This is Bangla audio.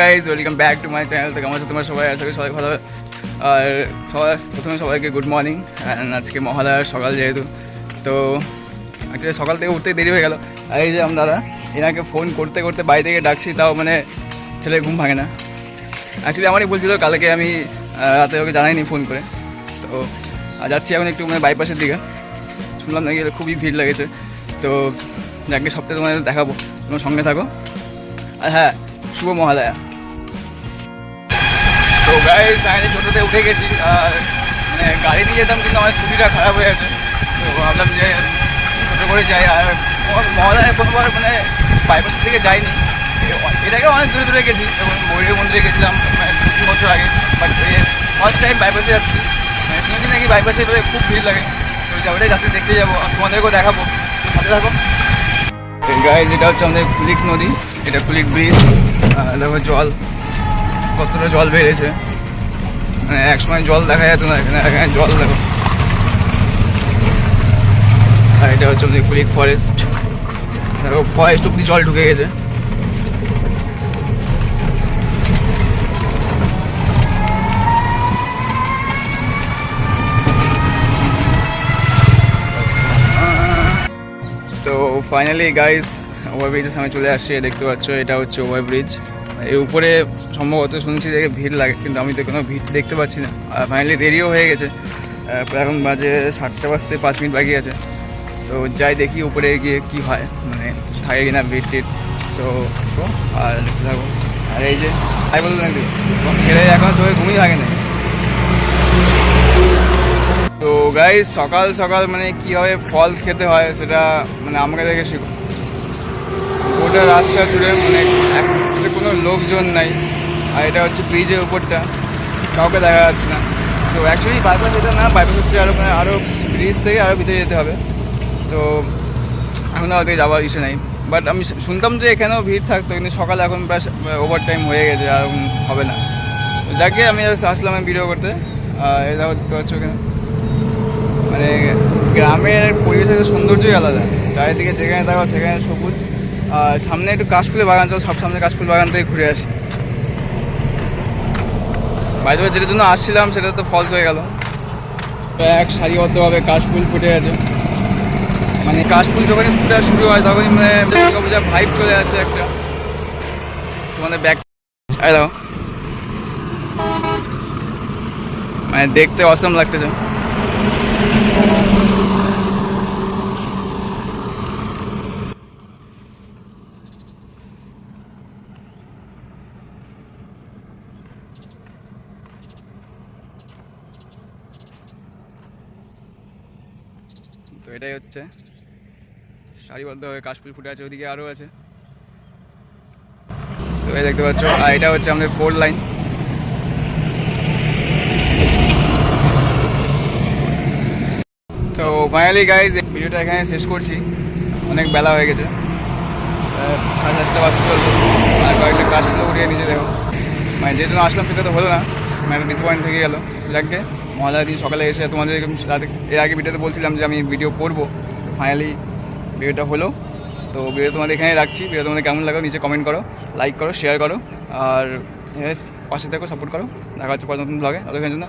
Guys welcome back to my channel তো আমার তোমরা সবাই? করি সবাই ভালো। আর সবাই, প্রথমে সবাইকে গুড মর্নিং আজকে মহালয়ার সকাল যেহেতু, তো আজকে সকাল থেকে উঠতে দেরি হয়ে গেল। আর এই যে আমরা এনাকে ফোন করতে করতে বাড়ি থেকে ডাকছি, তাও মানে ছেলে ঘুম ভাঙে না। অ্যাকচুয়ালি আমারই বলছিল কালকে আমি রাতে ওকে জানাইনি ফোন করে। তো যাচ্ছি এখন একটু মানে বাইপাসের দিকে। শুনলাম নাকি খুবই ভিড় লেগেছে। তো যাকে সপ্তাহে তোমাদের দেখাবো। তোমার সঙ্গে থাকো। আর হ্যাঁ শুভ মহালয়া। তো গাড়ি ফাইনালি টোটোতে উঠে গেছি, আর মানে গাড়ি দিয়ে যেতাম কিন্তু আমার স্কুটিটা খারাপ হয়ে গেছে। তো ভাবলাম যে টোটো করে যাই, আর মহ- মহালয়ায় কোনোবার মানে বাইপাসের দিকে যাইনি এর আগে অনেক দূরে দূরে গেছি যেমন ময়ূরের মন্দিরে গেছিলাম দু বছর আগে। বাট ফার্স্ট টাইম বাইপাসে যাচ্ছি। মানে শুনেছি নাকি বাইপাসে এবারে খুব ভিড় লাগে। তো যা যাচ্ছি দেখতে যাব, আর তোমাদেরকেও দেখাবো। সাথে থাকো। গাইজ এটা হচ্ছে আমাদের কুলিক নদী, এটা কুলিক ব্রিজ দেখো জল। কতটা জল বেড়েছে? মানে এক সময় জল দেখা যেত না, এখানে এখানে জল দেখো। আর এটা হচ্ছে কুলিক ফরেস্ট দেখো ফরেস্ট অব্দি জল ঢুকে গেছে। তো ফাইনালি গাইস ওভারব্রিজের সামনে চলে আসছে, দেখতে পাচ্ছ, এটা হচ্ছে ওভারব্রিজ এর উপরে সম্ভবত শুনছি যে ভিড় লাগে, কিন্তু আমি তো কোনো ভিড় দেখতে পাচ্ছি না। আর ফাইনালি দেরিও হয়ে গেছে। এখন বাজে সাতটা বাজতে পাঁচ মিনিট বাকি আছে। তো যাই দেখি উপরে গিয়ে কি হয় মানে থাকে কিনা ভিড় টিট তো আর দেখতে থাকো। আর এই যে তাই বলতো নাকি ছেলে এখন চোখে ঘুমিয়ে থাকে না তো গাইস সকাল সকাল মানে কীভাবে ফলস খেতে হয় সেটা মানে আমাকে দেখে শিখো। গোটা রাস্তা জুড়ে মানে কোনো লোকজন নাই। আর এটা হচ্ছে ব্রিজের উপরটা। কাউকে দেখা যাচ্ছে না। তো অ্যাকচুয়ালি বাইপাস যেতে না বাইপাস হচ্ছে আরও মানে আরও ব্রিজ থেকে আরও ভিতরে যেতে হবে। তো, এখন ওদিকে যাওয়ার ইচ্ছে নাই। বাট আমি শুনতাম যে এখানেও ভিড় থাকতো, কিন্তু সকালে এখন প্রায় ওভার টাইম হয়ে গেছে, আর হবে না। যাকে আমি আসলাম ভিডিও করতে। আর দেখো পাচ্ছ এখানে মানে গ্রামের পরিবেশের সৌন্দর্যই আলাদা। চারিদিকে যেখানে থাকো সেখানে সবুজ। আর সামনে একটু কাশফুলের বাগান, চল সব সামনে কাশফুল বাগান থেকে ঘুরে আসি। বাইরে যেটার জন্য আসছিলাম, সেটা তো ফলস হয়ে গেল। এক সারিবদ্ধভাবে কাশফুল ফুটে আছে মানে কাশফুল যখনই ফুটা শুরু হয়, তখনই মানে দুর্গাপূজার ভাইব চলে আসে একটা। তোমাদের ব্যাক মানে দেখতে অসম লাগতেছে। এটাই হচ্ছে। সারিবদ্ধভাবে কাশফুল ফুটে আছে, ওদিকে আরও আছে। তো এই দেখতে পাচ্ছ, আর এটা হচ্ছে আমাদের ফোর লাইন তো ফাইনালি গাইজ ভিডিওটা এখানে শেষ করছি। অনেক বেলা হয়ে গেছে। সাড়ে সাতটা বাজতে চলল। আর কয়েকটা কাজগুলো উঠিয়ে নিচে দেখো। মানে যে জন্য আসলাম সেটা তো হলো না। মানে একটা ডিসঅ্যাপয়েন্ট থেকে গেলো। যাকে মহালয়ার দিন সকালে এসে তোমাদের রাতে, এর আগে ভিডিওতে বলছিলাম যে আমি ভিডিও করব। তো ফাইনালি ভিডিওটা হলো। তো ভিডিও তোমাদের এখানে রাখছি। ভিডিও তোমাদের কেমন লাগল নিচে কমেন্ট করো লাইক করো শেয়ার করো। আর পাশে থেকো সাপোর্ট করো। দেখা হচ্ছে পরে নতুন ব্লগে ততক্ষণের জন্য